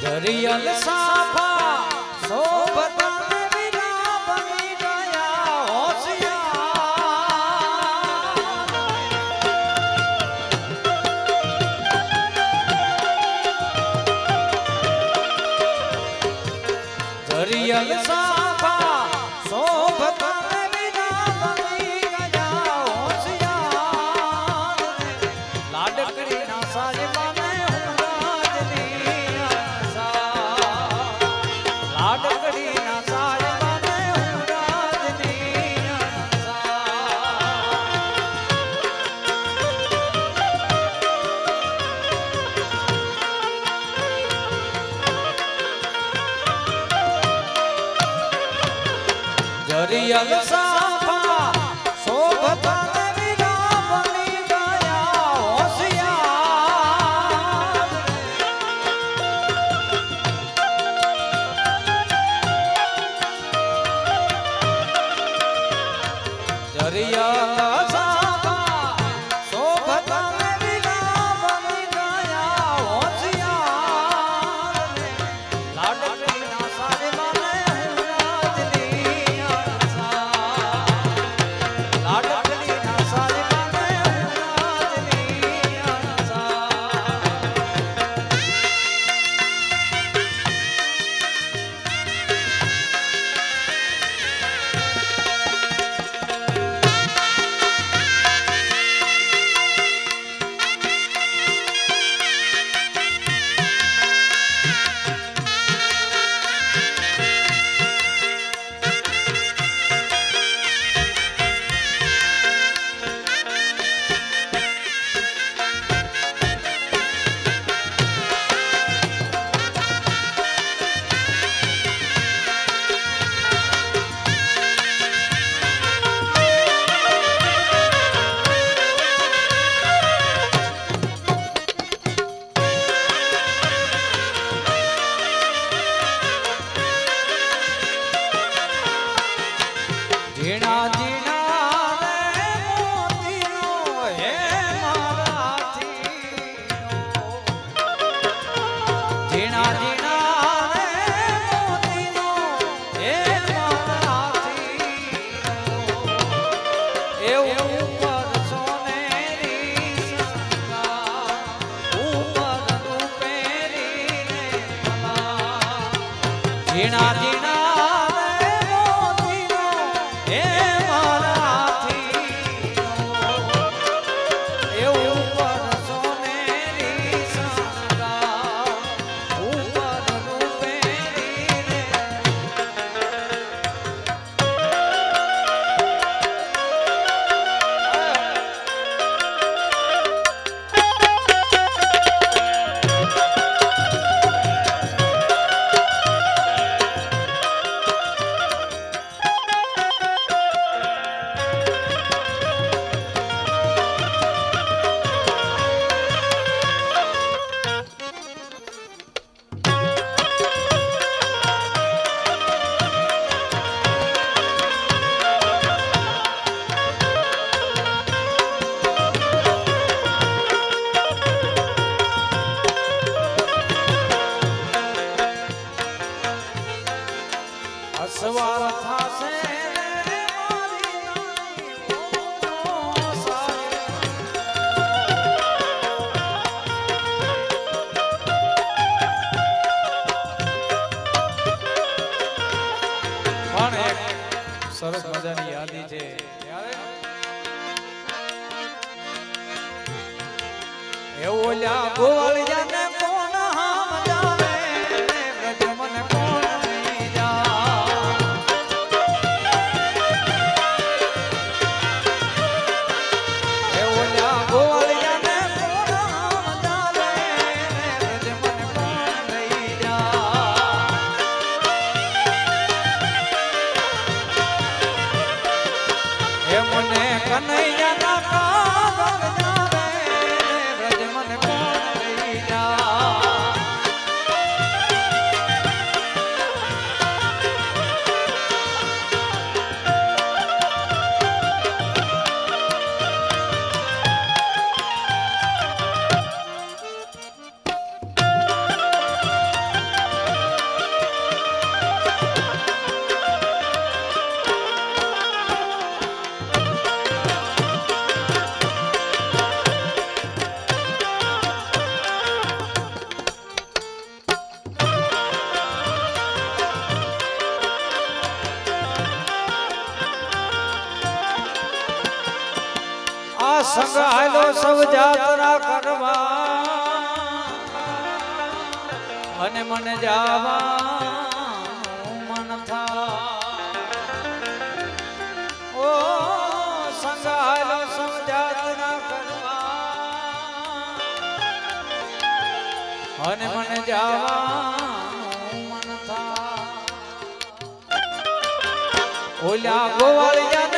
હરિયલ સાફા શોભતા એવું ઓલ્યા સર્વ જાતના કરવા અને મને જાવા મન થા ઓ સંગાલ સમજાતના કરવા અને મને જાવા મન થા ઓલા ગોવાળિયા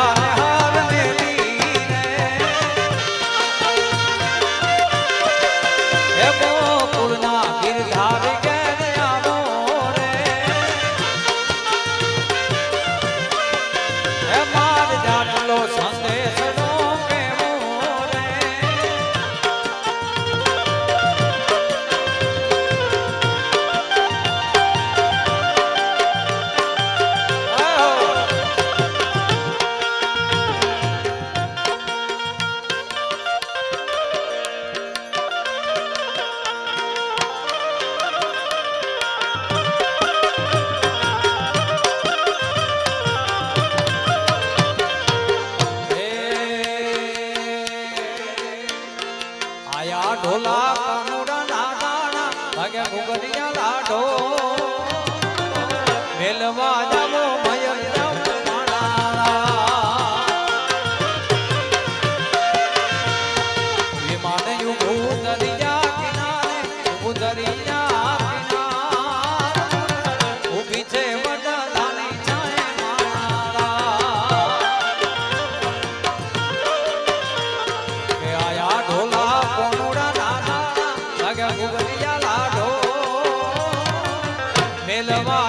ઢોલા ઢોલા કાનુડા નાદાના ભાગ્યા મુગરિયા લાઢો. મેલવા الراحل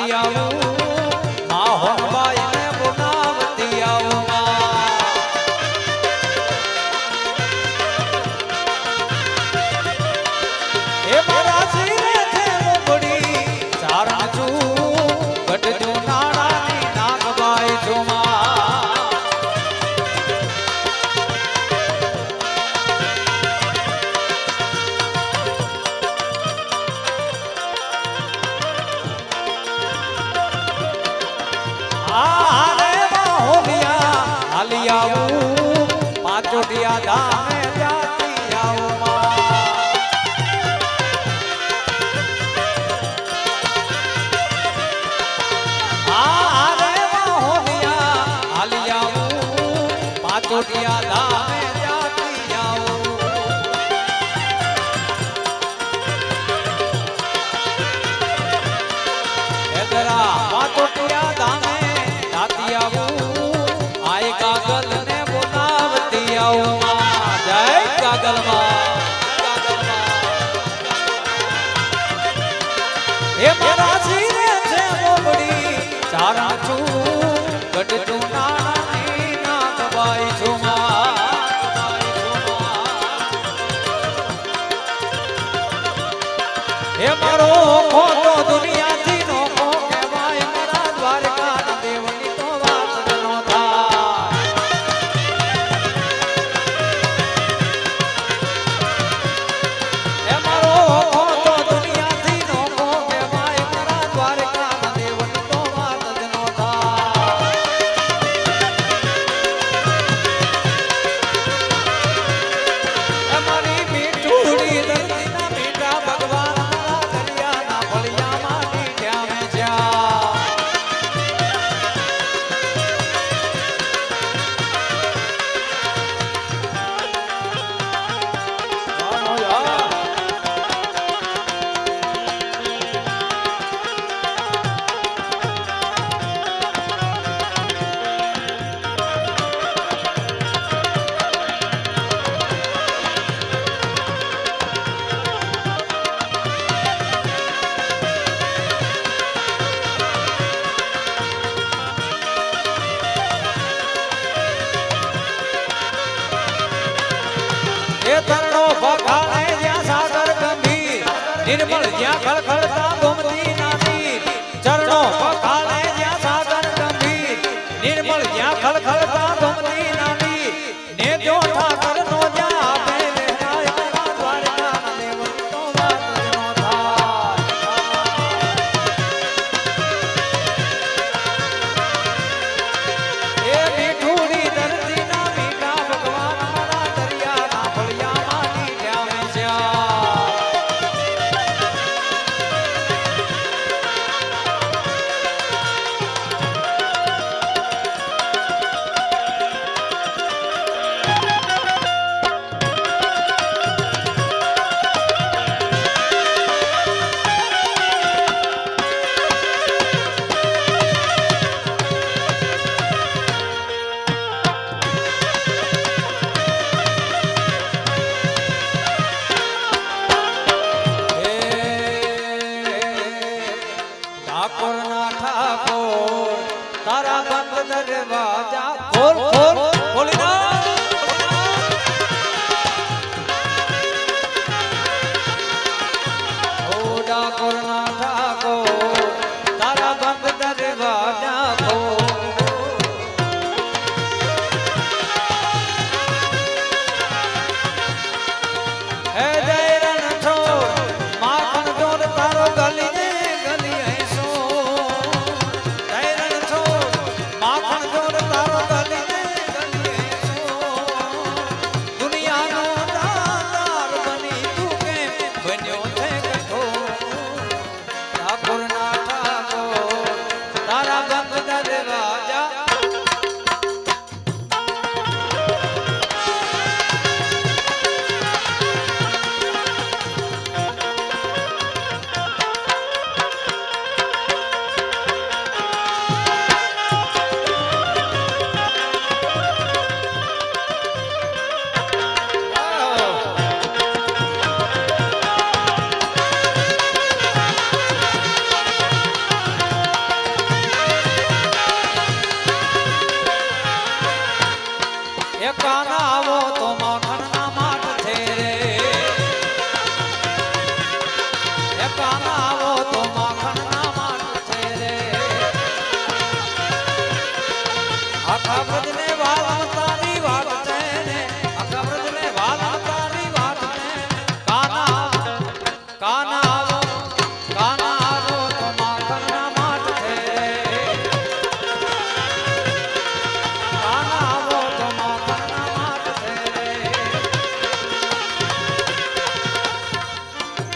મારી આવું આહો પાંચોટિયા નિર્મળ જ્યાં ખળખળ